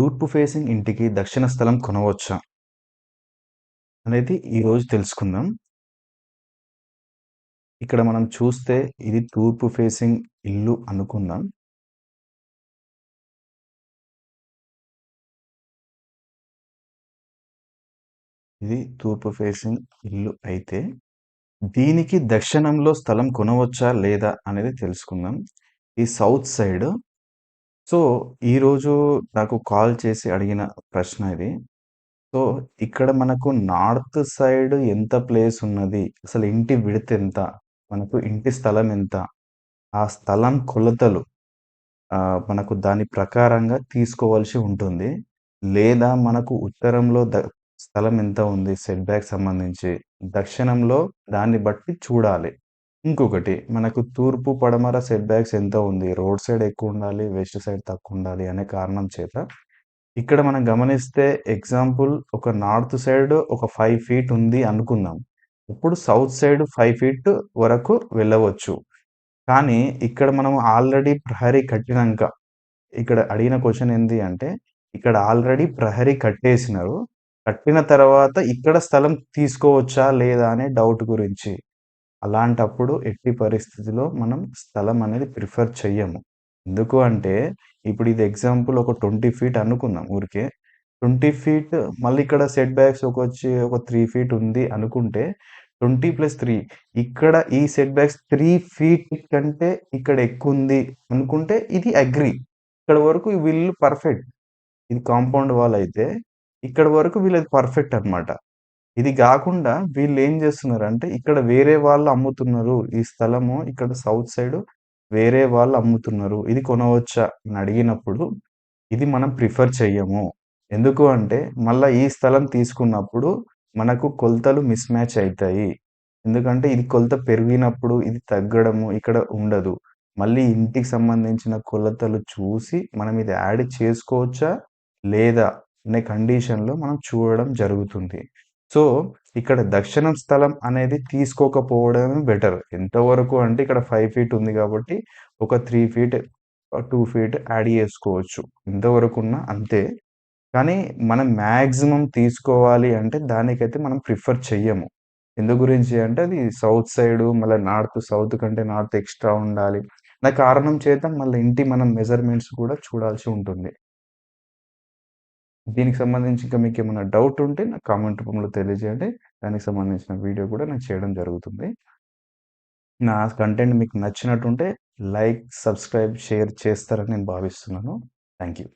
తూర్పు ఫేసింగ్ ఇంటికి దక్షిణ స్థలం కొనవచ్చా? అనేది ఈరోజు తెలుసుకుందాం. ఇక్కడ మనం చూస్తే ఇది తూర్పు ఫేసింగ్ ఇల్లు అనుకుందాం. ఇది తూర్పు ఫేసింగ్ ఇల్లు అయితే, దీనికి దక్షిణంలో స్థలం కొనవచ్చా? లేదా? అనేది తెలుసుకుందాం. ఈ సౌత్ సైడ్ సో, ఈరోజు నాకు కాల్ చేసి అడిగిన ప్రశ్న ఇది. సో, ఇక్కడ మనకు నార్త్ సైడ్ ఎంత ప్లేస్ ఉన్నది? అసలు ఇంటి విడ్త్ ఎంత? మనకు ఇంటి స్థలం ఎంత? ఆ స్థలం కొలతలు ఆహ్, మనకు దాని ప్రకారంగా తీసుకోవాల్సి ఉంటుంది. లేదా మనకు ఉత్తరంలో ద స్థలం ఎంత ఉంది సెట్ బ్యాక్ సంబంధించి, దక్షిణంలో దాన్ని బట్టి చూడాలి. ఇంకొకటి మనకు తూర్పు, పడమర సెట్ బ్యాక్స్ ఎంత ఉంది? రోడ్ సైడ్ ఎక్కువ ఉండాలి వెస్ట్ సైడ్ తక్కువ ఉండాలి అనే కారణం చేత, ఇక్కడ మనం గమనిస్తే ఎగ్జాంపుల్ ఒక నార్త్ సైడ్ ఒక ఫైవ్ ఫీట్ ఉంది అనుకుందాం. ఇప్పుడు సౌత్ సైడ్ ఫైవ్ ఫీట్ వరకు వెళ్ళవచ్చు. కానీ ఇక్కడ మనం ఆల్రెడీ ప్రహరీ కట్టినంక ఇక్కడ అడిగిన క్వశ్చన్ ఏంది అంటే, ఇక్కడ ఆల్రెడీ ప్రహరీ కట్టేసినారు. కట్టిన తర్వాత ఇక్కడ స్థలం తీసుకోవచ్చా? లేదా? అనే డౌట్ గురించి. అలాంటప్పుడు ఎట్టి పరిస్థితిలో మనం స్థలం అనేది ప్రిఫర్ చెయ్యము. ఎందుకు అంటే, ఇప్పుడు ఇది ఎగ్జాంపుల్ ఒక 20 ఫీట్ అనుకుందాం ఊరికే. 20 ఫీట్ మళ్ళీ ఇక్కడ సెట్ బ్యాక్స్ ఒకొచ్చి ఒక త్రీ ఫీట్ ఉంది అనుకుంటే 20+3 ఇక్కడ ఈ సెట్ బ్యాక్స్ త్రీ ఫీట్ కంటే ఇక్కడ ఎక్కువుంది అనుకుంటే ఇది అగ్రీ. ఇక్కడ వరకు వీళ్ళు పర్ఫెక్ట్. ఇది కాంపౌండ్ వాల్ అయితే, ఇక్కడ వరకు వీళ్ళది పర్ఫెక్ట్ అన్నమాట. ఇది గాకుండా చేస్తున్నారు అంటే ఇక్కడ వేరే వాళ్ళు అమ్ముతున్నారు. ఈ స్థలము ఇక్కడ సౌత్ సైడ్ వేరే వాళ్ళు అమ్ముతున్నారు. ఇది కొనవచ్చా? అని అడిగినప్పుడు, ఇది మనం ప్రిఫర్ చెయ్యము. ఎందుకు అంటే, మళ్ళా ఈ స్థలం తీసుకున్నప్పుడు మనకు కొలతలు మిస్ మ్యాచ్ అయితాయి. ఎందుకంటే, ఇది కొలత పెరిగినప్పుడు ఇది తగ్గడము ఇక్కడ ఉండదు. మళ్ళీ ఇంటికి సంబంధించిన కొలతలు చూసి మనం ఇది యాడ్ చేసుకోవచ్చా? లేదా? అనే కండిషన్‌లో మనం చూడడం జరుగుతుంది. సో, ఇక్కడ దక్షిణం స్థలం అనేది తీసుకోకపోవడమే బెటర్. ఎంతవరకు అంటే ఇక్కడ ఫైవ్ ఫీట్ ఉంది కాబట్టి ఒక three feet, two feet add చేసుకోవచ్చు ఎంతవరకు ఉన్నా అంతే. కానీ మనం మ్యాక్సిమం తీసుకోవాలి అంటే దానికైతే మనం ప్రిఫర్ చెయ్యము. ఎందు గురించి అంటే అది సౌత్ సైడ్ మళ్ళీ నార్త్, సౌత్ కంటే నార్త్ ఎక్స్‌ట్రా ఉండాలి. నా కారణం చేత మళ్ళీ ఇంటి మనం మెజర్‌మెంట్స్ కూడా చూడాల్సి ఉంటుంది. దీనికి సంబంధించి ఇంకా ఏమైనా డౌట్ ఉంటే నాకు కామెంట్ రూపంలో తెలియజేయండి. దానికి సంబంధించిన వీడియో కూడా నేను చేయడం జరుగుతుంది. నా కంటెంట్ మీకు నచ్చినట్టుంటే లైక్, సబ్స్క్రైబ్, షేర్ చేస్తారని నేను భావిస్తున్నాను. Thank you.